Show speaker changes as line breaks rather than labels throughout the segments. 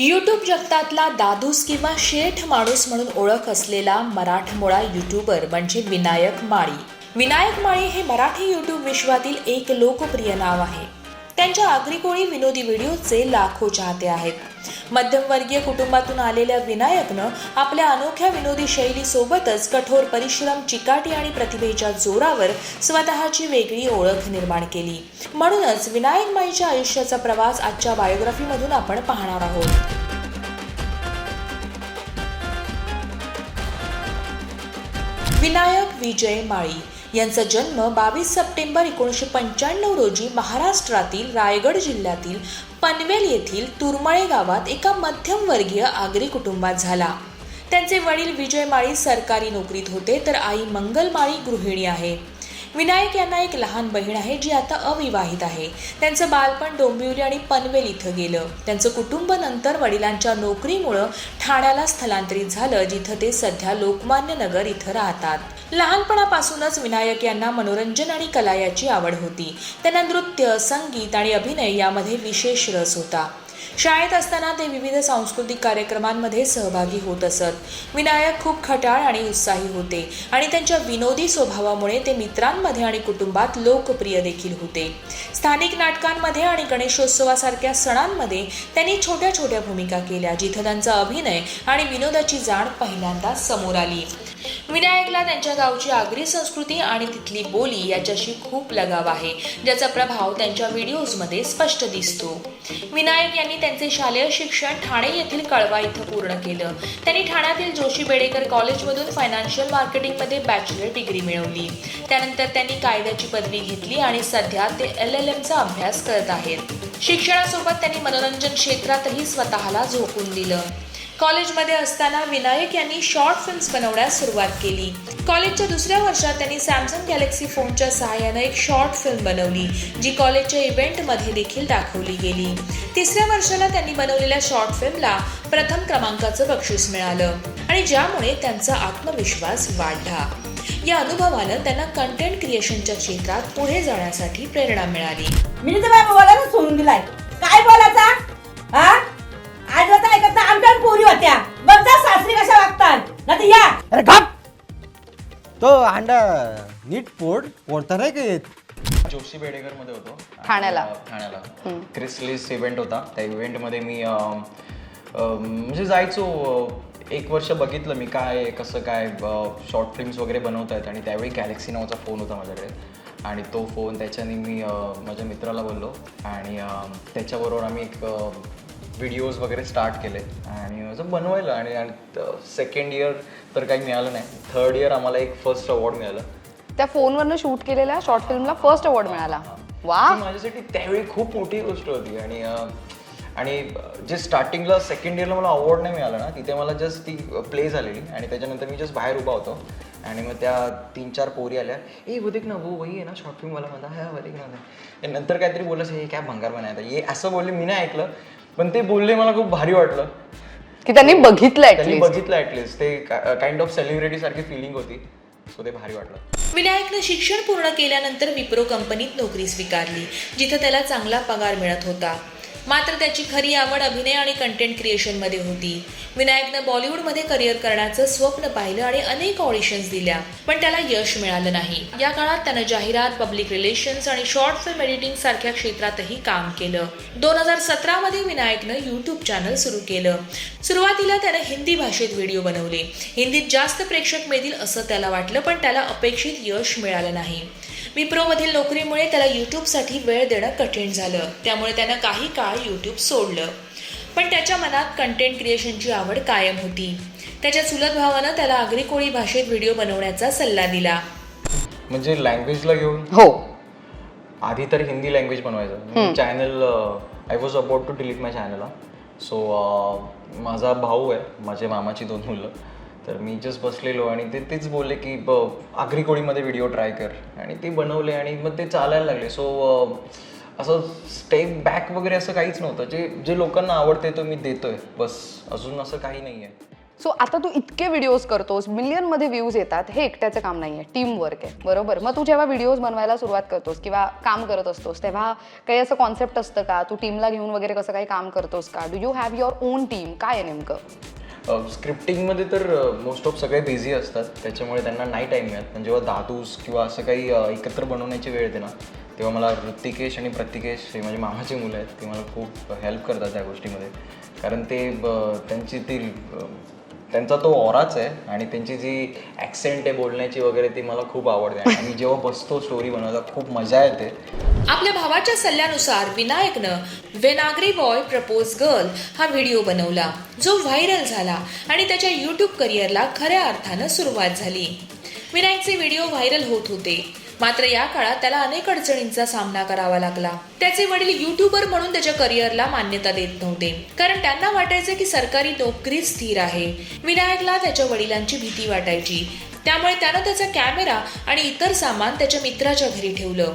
YouTube जगतातला दादूस किंवा शेठ माणूस म्हणून ओळख असलेला मराठमोळा यूट्यूबर म्हणजे विनायक माळी. विनायक माळी हे मराठी यूट्यूब विश्वातील एक लोकप्रिय नाव आहे. त्यांच्या आगरीकोळी विनोदी व्हिडिओचे लाखो चाहते आहेत. मध्यमवर्गीय कुटुंबातून आलेल्या विनायकनं आपल्या अनोख्या विनोदी शैलीसोबतच कठोर परिश्रम चिकाटी आणि प्रतिभेच्या जोरावर स्वतःची वेगळी ओळख निर्माण केली. म्हणूनच विनायक माईच्या आयुष्याचा प्रवास आजच्या बायोग्राफीमधून आपण पाहणार आहोत. विनायक विजय माळी यांचा जन्म बावीस सप्टेंबर एकोणीसशे पंच्याण्णव रोजी महाराष्ट्रातील रायगड जिल्ह्यातील पनवेल येथील तुरमळे गावात एका मध्यमवर्गीय आगरी कुटुंबात झाला. त्यांचे वडील विजय माळी सरकारी नोकरीत होते तर आई मंगल माळी गृहिणी आहे. विनायक यांना एक लहान बहीण आहे जी आता अविवाहित आहे. त्यांचं बालपण डोंबिवली आणि पनवेल इथं गेलं. त्यांचं कुटुंब नंतर वडिलांच्या नोकरीमुळं ठाण्याला स्थलांतरित झालं जिथं ते सध्या लोकमान्य नगर इथं राहतात. लहानपणापासूनच विनायक यांना मनोरंजन आणि कला याची आवड होती. त्यांना नृत्य संगीत आणि अभिनय यामध्ये विशेष रस होता. शाळेत असताना ते विविध सांस्कृतिक कार्यक्रमांमध्ये सहभागी होत असत. विनायक खूप खटाळ आणि उत्साही होते आणि त्यांच्या विनोदी स्वभावामुळे ते मित्रांमध्ये आणि कुटुंबात लोकप्रिय देखील होते. स्थानिक नाटकांमध्ये आणि गणेशोत्सवासारख्या सणांमध्ये त्यांनी छोट्या छोट्या भूमिका केल्या जिथं त्यांचा अभिनय आणि विनोदाची जाण पहिल्यांदा समोर आली. विनायकला त्यांच्या गावची आगरी संस्कृती आणि तिथली बोली याच्याशी खूप लगाव आहे ज्याचा प्रभाव त्यांच्या व्हिडिओजमध्ये स्पष्ट दिसतो. विनायक यांनी त्यांचे शालेय शिक्षण ठाणे येथील कळवा इथं पूर्ण केलं. त्यांनी ठाण्यातील जोशी बेडेकर कॉलेजमधून फायनान्शियल मार्केटिंगमध्ये बॅचलर डिग्री मिळवली. त्यानंतर त्यांनी कायद्याची पदवी घेतली आणि सध्या ते एल एल एमचा अभ्यास करत आहेत. शिक्षणासोबत त्यांनी मनोरंजन क्षेत्रातही स्वतःला झोकून दिलं. कॉलेजमध्ये असताना विनायक यांनी शॉर्ट फिल्म्स बनवण्यास सुरुवात केली. कॉलेजच्या दुसऱ्या वर्षात त्यांनी सॅमसंग गॅलेक्सी फोनच्या सहाय्यानं एक शॉर्ट फिल्म बनवली जी कॉलेजच्या इव्हेंटमध्ये देखील दाखवली गेली. तिसऱ्या वर्षाला त्यांनी बनवलेल्या शॉर्ट फिल्मला प्रथम क्रमांकाचं बक्षीस मिळालं आणि ज्यामुळे त्यांचा आत्मविश्वास वाढला. या अनुभवानं त्यांना कंटेंट क्रिएशनच्या क्षेत्रात पुढे जाण्यासाठी प्रेरणा मिळाली.
मी तर बोलायला सोडून दिलाय काय बोलायचा? आमच्या पोरी होत्या. बघ जा सासरी कशा वागतात. ना या.
अरे गप तो अंडा नीट पोड कोणता नाही का येत?
जोशी बेडेकरमध्ये होतो
ठाण्याला.
अ, ठाण्याला. क्रिसलिस इव्हेंट होता. त्या इव्हेंटमध्ये मी अ, अ, म्हणजे जायचो अ, एक वर्ष बघितलं मी काय आहे, कसं काय शॉर्ट फिल्म्स वगैरे बनवत आहेत. आणि त्यावेळी गॅलेक्सी नावाचा फोन होता माझ्याकडे. आणि तो फोन त्याच्याने मी अ, माझ्या मित्राला बोललो. आणि अ, त्याच्याबरोबर आम्ही एक व्हिडिओज वगैरे स्टार्ट केले. आणि असं बनवायला आणि सेकंड इयर तर काही मिळालं नाही. थर्ड इयर आम्हाला एक फर्स्ट अवॉर्ड मिळालं.
त्या फोनवरनं शूट केलेल्या शॉर्ट फिल्मला फर्स्ट अवॉर्ड मिळाला. वा!
माझ्यासाठी त्यावेळी खूप मोठी गोष्ट होती. आणि आणि जे स्टार्टिंगला सेकंड इयरला मला अवॉर्ड नाही मिळाला ना तिथे मला जस्ट ती प्ले झालेली. आणि त्याच्यानंतर मी जस्ट बाहेर उभा होतो. आणि मग त्या तीन चार पोरी आल्या. ए वधिक ना वो वही आहे ना शॉर्ट फिल्म मला म्हणता हा वधिक ना नंतर काहीतरी बोललं हे काय भंगार बनायचा ये असं बोलले मी नाही ऐकलं. पण ते बोलले मला खूप भारी वाटलं.
की त्यांनी बघितलं
त्यांनी
ऍटलीस्ट
बघितलं ऍटलिस्ट ते काइंड ऑफ सेलिब्रिटी सारखी फिलिंग होती. सो ते भारी वाटलं.
विनायकनं शिक्षण पूर्ण केल्यानंतर विप्रो कंपनीत नोकरी स्वीकारली जिथं त्याला चांगला पगार मिळत होता. मात्र त्याची खरी आवड अभिनय आणि कंटेंट क्रिएशनमध्ये होती. विनायकनं बॉलिवूडमध्ये करिअर करण्याचं स्वप्न पाहिलं आणि अनेक ऑडिशन्स दिल्या पण त्याला यश मिळालं नाही. या काळात त्यानं जाहिरात पब्लिक रिलेशन्स आणि शॉर्ट फिल्म एडिटिंग सारख्या क्षेत्रातही काम केलं. दोन हजार सतरामध्ये विनायकनं यूट्यूब चॅनल सुरू केलं. सुरुवातीला त्यानं हिंदी भाषेत व्हिडिओ बनवले. हिंदीत जास्त प्रेक्षक मिळतील असं त्याला वाटलं पण त्याला अपेक्षित यश मिळालं नाही. विप्रोमधील नोकरीमुळे त्याला यूट्यूबसाठी वेळ देणं कठीण झालं. त्यामुळे त्यानं काही काळ यूट्यूब सोडलं. पण त्याच्या मनात कंटेंट क्रिएशनची आवड कायम होती. त्याच्या चुलत भावानं त्याला आगरी कोळी भाषेत व्हिडिओ बनवण्याचा सल्ला दिला.
म्हणजे लँग्वेजला घेऊन?
हो.
आधी तर हिंदी लँग्वेज बनवायचं. Channel I was about to delete my channel so माझा भाऊ आहे माझ्या मामाची दोन मुलं. तर मी जस्ट बसलेलो आणि ते तेच बोलले की ब आगरी कोळीमध्ये व्हिडिओ ट्राय कर. आणि ते बनवले आणि मग ते चालायला लागले. सो असं स्टेप बॅक वगैरे असं काहीच नव्हतं. जे जे लोकांना आवडते तो मी देतोय. बस अजून असं काही नाही आहे
सो आता तू इतके व्हिडिओज करतोस मिलियनमध्ये व्ह्यूज येतात हे एकट्याचं काम नाही आहे टीम वर्क आहे. बरोबर? मग तू जेव्हा व्हिडिओज बनवायला सुरुवात करतोस किंवा काम करत असतोस तेव्हा काही असं कॉन्सेप्ट असतं का? तू टीमला घेऊन वगैरे कसं काही काम करतोस का? Do you have your own team काय आहे नेमकं?
स्क्रिप्टिंगमध्ये तर मोस्ट ऑफ सगळे बिझी असतात. त्याच्यामुळे त्यांना नाही टाईम मिळत पण जेव्हा दादूस किंवा असं काही एकत्र बनवण्याची वेळ येते ना तेव्हा मला ऋतिकेश आणि प्रतिकेश हे माझे मामाचे मुलं आहेत. ते मला खूप हेल्प करतात त्या गोष्टीमध्ये. कारण ते ब- त्यांची ती त्यांचा तो ओराच आहे आणि त्यांची जी ॲक्सेंट आहे बोलण्याची वगैरे ती मला खूप आवडते. आणि जेव्हा बसतो स्टोरी बनवायला खूप मजा येते.
आपल्या भावाच्या सल्ल्यानुसार विनायकनं वेनागरी बॉय प्रपोज गर्ल हा व्हिडिओ बनवला जो व्हायरल झाला आणि त्याच्या यूट्यूब करिअरला खऱ्या अर्थानं सुरुवात झाली. विनायकचे व्हिडिओ व्हायरल होत होते. मात्र या काळात त्याला अनेक अडचणींचा सामना करावा लागला. त्याचे वडील युट्यूबर म्हणून त्याच्या करिअरला मान्यता देत नव्हते. कारण त्यांना वाटायचे की सरकारी नोकरी स्थिर आहे. विनायकला त्याच्या वडिलांची भीती वाटायची. त्यामुळे त्यानं त्याचा कॅमेरा आणि इतर सामान त्याच्या मित्राच्या घरी ठेवलं.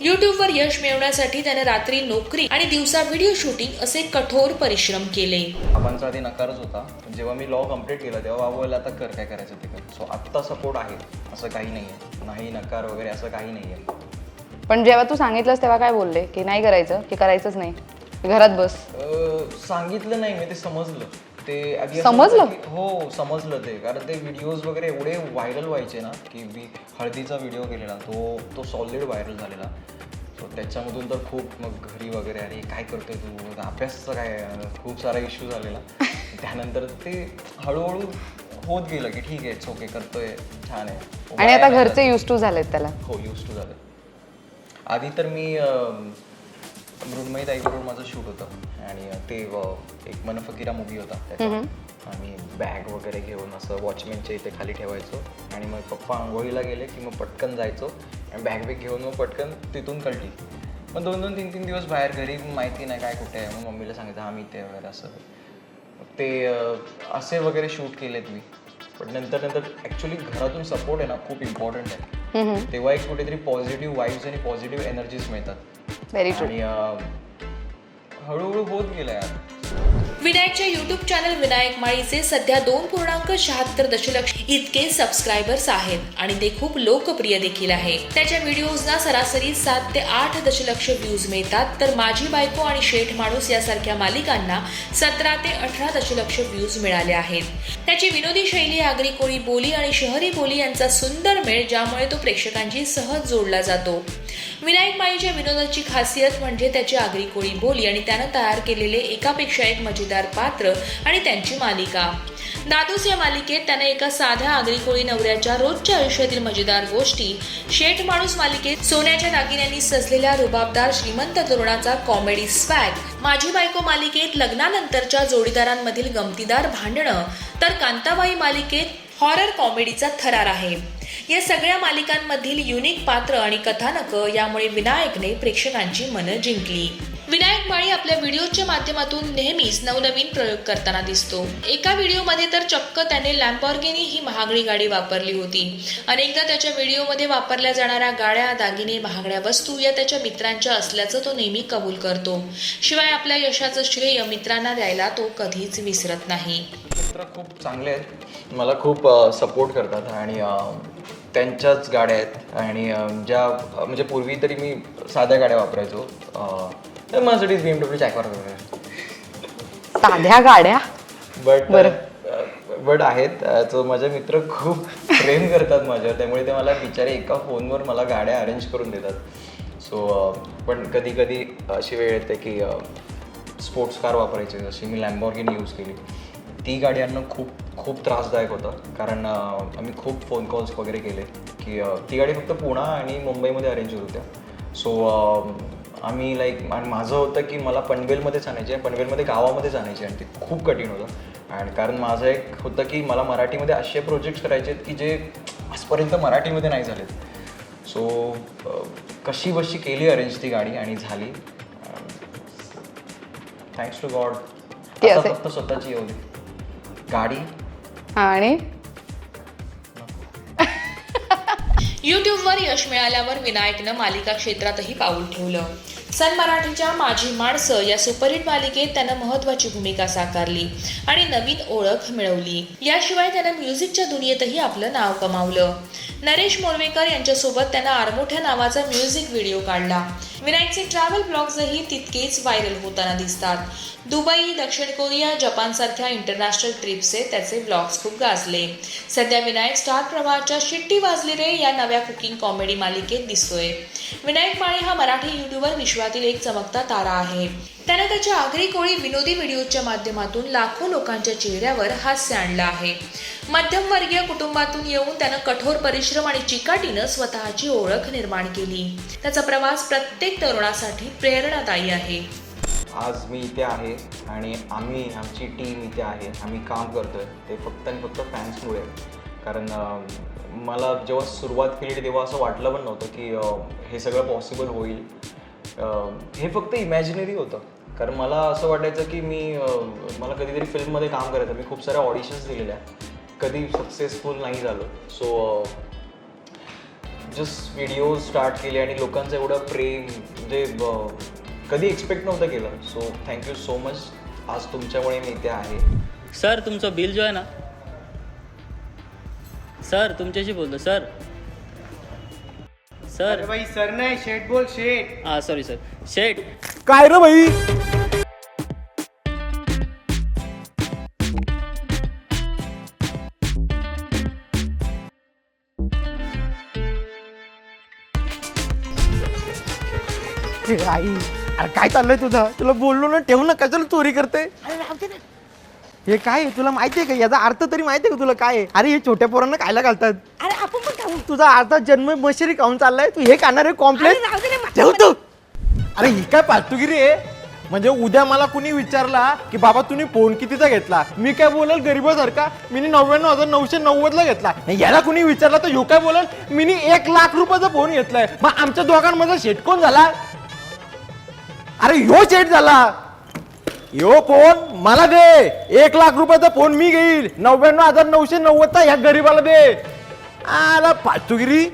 युट्यूबवर यश मिळवण्यासाठी त्याने रात्री नोकरी आणि दिवसा व्हिडिओ शूटिंग असे कठोर परिश्रम केले.
बाबांचा आधी नकारच होता. पण जेव्हा मी लॉ कंप्लीट केला तेव्हा बाबा बोलला आता कर काय करायचं ते कर. सो आत्ता सपोर्ट आहे. असं काही नाही आहे नाही नकार वगैरे असं काही नाही आहे
पण जेव्हा तू सांगितलंस तेव्हा काय बोलले? की नाही करायचं की करायचंच नाही? घरात बस.
सांगितलं नाही मी ते समजलं. ते आधी
समजलं?
हो समजलं ते. कारण ते व्हिडिओज वगैरे एवढे व्हायरल व्हायचे ना की मी हळदीचा व्हिडिओ केलेला तो तो सॉलिड व्हायरल झालेला. सो त्याच्यामधून तर खूप मग घरी वगैरे अरे काय करतोय तू? अभ्यासचा काय खूप सारा इश्यू झालेला. त्यानंतर ते हळूहळू होत गेलं की ठीक आहे ओके करतोय छान आहे.
आणि आता घरचे युज टू झालेत त्याला.
हो यूज टू झालं आधी तर मी मृण्मयी ताईबरोबर माझं शूट होतं. आणि ते एक मनफकिरा मूवी होता त्याचा. आम्ही बॅग वगैरे घेऊन असं वॉचमॅनच्या इथे खाली ठेवायचो. आणि मग पप्पा आंघोळीला गेले की मग पटकन जायचो. आणि बॅग बिग घेऊन मग पटकन तिथून कळली. मग दोन दोन तीन तीन दिवस बाहेर घरी माहिती नाही काय कुठे आहे. मग मम्मीला सांगितलं हा मी इथे वगैरे असं. ते असे वगैरे शूट केलेत मी. पण नंतर नंतर ॲक्च्युली घरातून सपोर्ट आहे ना खूप इम्पॉर्टंट आहे. तेव्हा एक कुठेतरी पॉझिटिव्ह वाईब्स आणि पॉझिटिव्ह एनर्जीज मिळतात. आणि हळूहळू होत गेलं यार.
विनायकच्या युट्यूब चॅनल विनायक माळीचे सध्या दोन पूर्णांक शहात्तर दशलक्ष इतके सबस्क्रायबर्स आहेत आणि ते खूप लोकप्रिय देखील आहे. त्याच्या व्हिडिओजना सरासरी सात ते आठ दशलक्ष व्ह्यूज मिळतात. तर माझी बायको आणि शेठ माणूस यासारख्या मालिकांना सतरा ते अठरा दशलक्ष व्ह्यूज मिळाले आहेत. त्याची विनोदी शैली आगरी कोळी बोली आणि शहरी बोली यांचा सुंदर मेळ ज्यामुळे तो प्रेक्षकांची सहज जोडला जातो. विनायक माळीच्या विनोदाची खासियत म्हणजे त्याची आगरी कोळी बोली आणि त्यानं तयार केलेले एकापेक्षा एक मजेदार पात्र आणि त्यांची मालिका. दादूस या मालिकेत त्याने एका साध्या आगरी कोळी नवऱ्याच्या रोजच्या आयुष्यातील मजेदार गोष्टी शेठ माणूस मालिकेत सोन्याच्या दागिन्यांनी सजलेल्या रुबाबदार श्रीमंत तरुणाचा कॉमेडी स्वॅग माझी बायको मालिकेत लग्नानंतरच्या जोडीदारांमधील गमतीदार भांडणं तर कांताबाई मालिकेत हॉरर कॉमेडीचा थरार आहे. या सगळ्या मालिकांमधील युनिक पात्र आणि कथानकं यामुळे विनायकने प्रेक्षकांची मनं जिंकली. विनायक माळी आपल्या व्हिडिओच्या माध्यमातून नेहमीच नवनवीन प्रयोग करताना दिसतो. एका व्हिडिओमध्ये तर चक्क त्याने लॅम्बॉर्गिनी ही महागडी गाडी वापरली होती. अनेकदा त्याच्या व्हिडिओमध्ये वापरल्या जाणाऱ्या गाड्या दागिने महागड्या वस्तू या त्याच्या मित्रांच्या असल्याचं तो नेहमी कबूल करतो. शिवाय आपल्या यशाचं श्रेय मित्रांना द्यायला तो कधीच विसरत नाही.
मित्र खूप चांगले आहेत. मला खूप सपोर्ट करतात आणि त्यांच्याच गाड्या आहेत. आणि ज्या म्हणजे पूर्वी तरी मी साध्या गाड्या वापरायचो. तर माझ्यासाठी बी एम डब्ल्यू जॅकवार वगैरे
साध्या गाड्या?
बट
बरं.
बट आहेत सो माझे मित्र खूप प्रेम करतात माझ्यावर त्यामुळे ते मला बिचारे एका फोनवर मला गाड्या अरेंज करून देतात. सो पण कधी कधी अशी वेळ येते की स्पोर्ट्स कार वापरायची जशी मी लॅम्बॉर्गिनी यूज केली. ती गाडी आणणं खूप खूप त्रासदायक होतं. कारण आम्ही खूप फोन कॉल्स वगैरे केले की ती गाडी फक्त पुणा आणि मुंबईमध्ये अरेंज होत होत्या सो आम्ही लाईक आणि माझं होतं की मला पनवेलमध्येच आणायची आहे पनवेलमध्ये गावामध्येच आणायची आणि ते खूप कठीण होतं. आणि कारण माझं एक होतं की मला मराठीमध्ये असे प्रोजेक्ट्स करायचे आहेत की जे आजपर्यंत मराठीमध्ये नाही झालेत. सो कशी बशी केली अरेंज ती गाडी आणि झाली. थँक्स टू गॉड फक्त स्वतःची येऊ दे गाडी
हा, आणि?
यूट्यूबवर यश मिळाल्यावर विनायकनं मालिका क्षेत्रातही पाऊल ठेवलं. सन मराठीच्या माझी माणसं या सुपरहिट मालिकेत त्यानं महत्त्वाची भूमिका साकारली आणि नवीन ओळख मिळवली. याशिवाय त्यानं म्युझिकच्या दुनियेतही आपलं नाव कमावलं. नरेश मोरवेकर यांच्यासोबत त्यांना आरमोठ्या नावाचा म्युझिक व्हिडिओ काढला. विनायकचे ट्रॅव्हल ब्लॉग्सही तितकेच व्हायरल होताना दिसतात. दुबई दक्षिण कोरिया जपानसारख्या इंटरनॅशनल ट्रिपचे त्याचे ब्लॉग्स खूप गाजले. सध्या विनायक स्टार प्रवाहाच्या शिट्टी वाजली रे या नव्या कुकिंग कॉमेडी मालिकेत दिसतोय. विनायक माळी हा मराठी युट्यूबर विश्वातील एक चमकता तारा आहे. त्यानं त्याच्या आगरी कोळी विनोदी व्हिडिओच्या माध्यमातून लाखो लोकांच्या चेहऱ्यावर हास्य आणलं आहे. मध्यमवर्गीय कुटुंबातून येऊन त्यानं कठोर परिश्रम आणि चिकाटीनं स्वतःची ओळख निर्माण केली. त्याचा प्रवास प्रत्येक तरुणासाठी प्रेरणादायी आहे.
आज मी इथे आहे आणि आम्ही आमची टीम इथे आहे. आम्ही काम करतोय. ते फक्त आणि फक्त फॅन्समुळे कारण मला जेव्हा सुरुवात केली तेव्हा असं वाटलं पण नव्हतं की हे सगळं पॉसिबल होईल. हे फक्त इमॅजिनरी होतं. कारण मला असं वाटायचं की मी मला कधीतरी फिल्ममध्ये काम करायचं मी खूप साऱ्या ऑडिशन्स दिलेल्या कधी सक्सेसफुल नाही झालो. सो जस्ट व्हिडिओ स्टार्ट केले आणि लोकांचं एवढं प्रेम म्हणजे कधी एक्सपेक्ट नव्हतं केलं. सो थँक्यू सो मच आज तुमच्यामुळे मी इथे आहे.
सर तुमचं बिल जो आहे ना सर तुमच्याशी बोलतो सर. सर.
भाई सर नाही शेट बोल शेट.
हां सॉरी सर शेट.
काय रे भाई हे आई अरे काय चाललंय तुझं? तुला बोललो ना ठेवू ना कशाला चोरी करते? हे काय आहे? तुला माहिती आहे का? याचा अर्थ तरी माहिती आहे का तुला काय आहे? अरे हे छोट्या पोरांना खायला घालतात.
अरे आपण पण खाऊ.
तुझा अर्धा जन्म मशरी खाऊन चाललाय. तू हे खाणार आहे
अरे
कॉम्प्लेक्स
राहू दे ना, माझ्या
ठेव तू. अरे ही काय पालतुगिरी आहे? म्हणजे उद्या मला कुणी विचारला की बाबा तुम्ही फोन कितीचा घेतला? मी काय बोलल गरीबासारखा? मी नव्याण्णव हजार नऊशे नव्वदला घेतला. नाही, याला कुणी विचारला तर ह्यो काय बोलल? मी एक लाख रुपयाचा फोन घेतलाय. मग आमच्या दोघांमध्ये शेट कोण झाला? अरे ह्यो शेट झाला. यो फोन मला दे. एक लाख रुपयाचा फोन मी घेईल. नव्याण्णव हजार नऊशे नव्वदचा ह्या गरीबाला दे. आला पाचतुगिरी